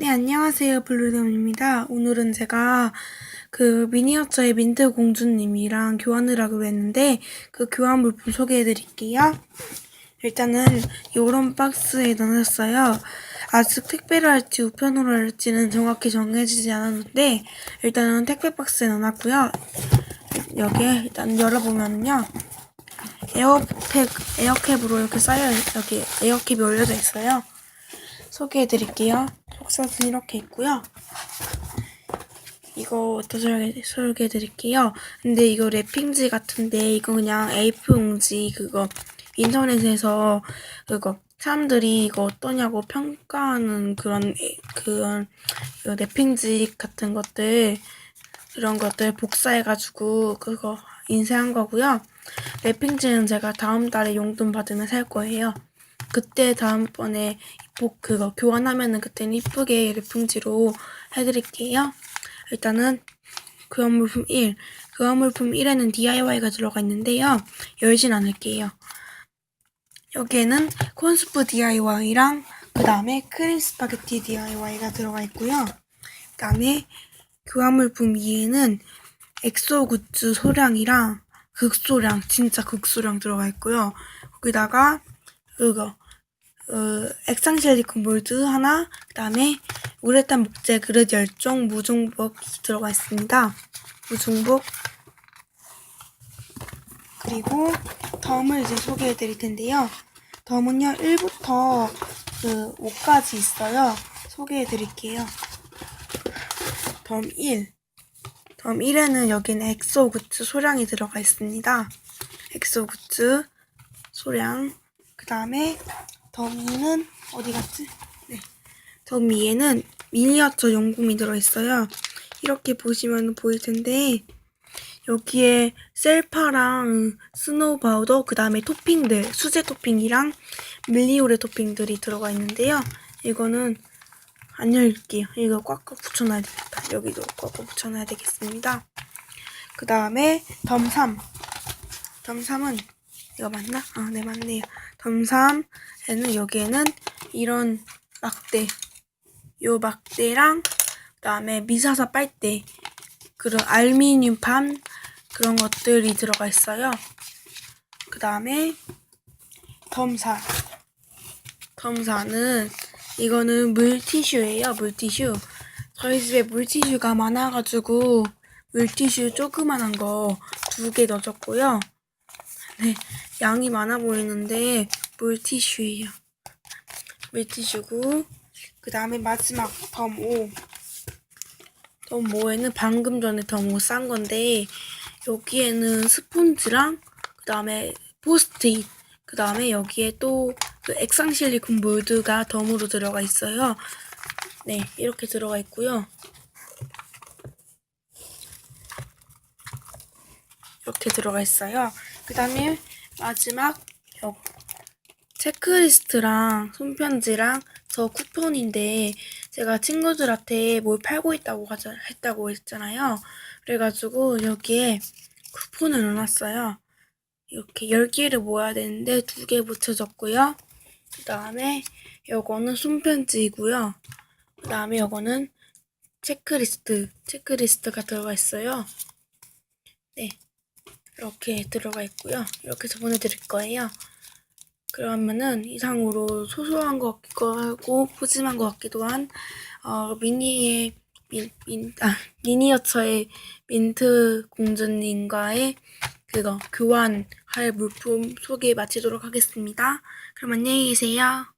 네, 안녕하세요. 블루데몬입니다. 오늘은 제가 그 미니어처의 민트 공주님이랑 교환을 하기로 했는데 그 교환 물품 소개해 드릴게요. 일단은 요런 박스에 넣어놨어요. 아직 택배를 할지 우편으로 할지는 정확히 정해지지 않았는데 일단은 택배 박스에 넣어놨고요. 여기에 일단 열어보면요. 에어팩, 에어캡으로 이렇게 쌓여, 여기 에어캡이 올려져 있어요. 소개해 드릴게요. 속사진 이렇게 있고요. 이거부터 설계, 설계해 드릴게요. 근데 이거 랩핑지 같은데 이거 그냥 A4 용지 그거 인터넷에서 그거 사람들이 이거 어떠냐고 평가하는 그런 에- 그런 그 랩핑지 같은 것들 그런 것들 복사해가지고 그거 인쇄한 거고요. 랩핑지는 제가 다음 달에 용돈 받으면 살 거예요. 그때 다음번에 복 그거 교환하면은 그때는 이쁘게 랩핑지로 해드릴게요. 일단은 교환물품 1. 교환물품 1에는 DIY가 들어가 있는데요. 열진 않을게요. 여기에는 콘스프 DIY랑 그 다음에 크림 스파게티 DIY가 들어가 있고요. 그 다음에 교환물품 2에는 엑소 굿즈 소량이랑 극소량, 진짜 극소량 들어가 있고요. 거기다가 그거 어, 액상 실리콘 몰드 하나, 그 다음에 우레탄 목재 그릇 열종 무중복 들어가 있습니다. 무중복 그리고 덤을 이제 소개해 드릴 텐데요. 덤은요 1부터 그 5까지 있어요. 소개해 드릴게요. 덤 1. 덤 1에는 여기는 엑소 굿즈 소량이 들어가 있습니다. 엑소 굿즈 소량. 그 다음에 덤 2는 어디 갔지? 네. 덤 2에는 미니어처 용품이 들어있어요. 이렇게 보시면 보일 텐데, 여기에 셀파랑 스노우 파우더, 그 다음에 토핑들, 수제 토핑이랑 밀리오레 토핑들이 들어가 있는데요. 이거는 안 열게요. 이거 꽉꽉 붙여놔야 되겠다. 여기도 꽉꽉 붙여놔야 되겠습니다. 그 다음에 덤 3. 덤 3은 이거 맞나? 아, 네, 맞네요. 덤 3에는 여기에는 이런 막대, 요 막대랑 그 다음에 미사사 빨대, 그런 알루미늄 판 그런 것들이 들어가 있어요. 그 다음에 덤4. 덤4는 이거는 물티슈예요. 물티슈. 저희 집에 물티슈가 많아가지고 물티슈 조그만한 거 두 개 넣어줬고요. 네, 양이 많아 보이는데 물티슈예요. 물티슈고 그 다음에 마지막 덤 5. 덤 5에는 방금 전에 덤 5 싼 건데 여기에는 스폰지랑 그 다음에 포스트잇 그 다음에 여기에 또 그 액상 실리콘 몰드가 덤으로 들어가 있어요. 네, 이렇게 들어가 있고요. 이렇게 들어가 있어요. 그 다음에 마지막 요 체크리스트랑 손편지랑 저 쿠폰인데 제가 친구들한테 뭘 팔고 있다고 하자, 했다고 했잖아요. 그래가지고 여기에 쿠폰을 넣어놨어요. 이렇게 10개를 모아야 되는데 2개 붙여줬고요. 그 다음에 요거는 손편지이고요. 그 다음에 요거는 체크리스트, 체크리스트가 들어가 있어요. 네. 이렇게 들어가 있고요. 이렇게 해서 보내드릴 거예요. 그러면은 이상으로 소소한 것 같기도 하고 푸짐한 것 같기도 한 어, 미니의 민, 민, 아, 미니어처의 민트 공주님과의 그거 교환할 물품 소개 마치도록 하겠습니다. 그럼 안녕히 계세요.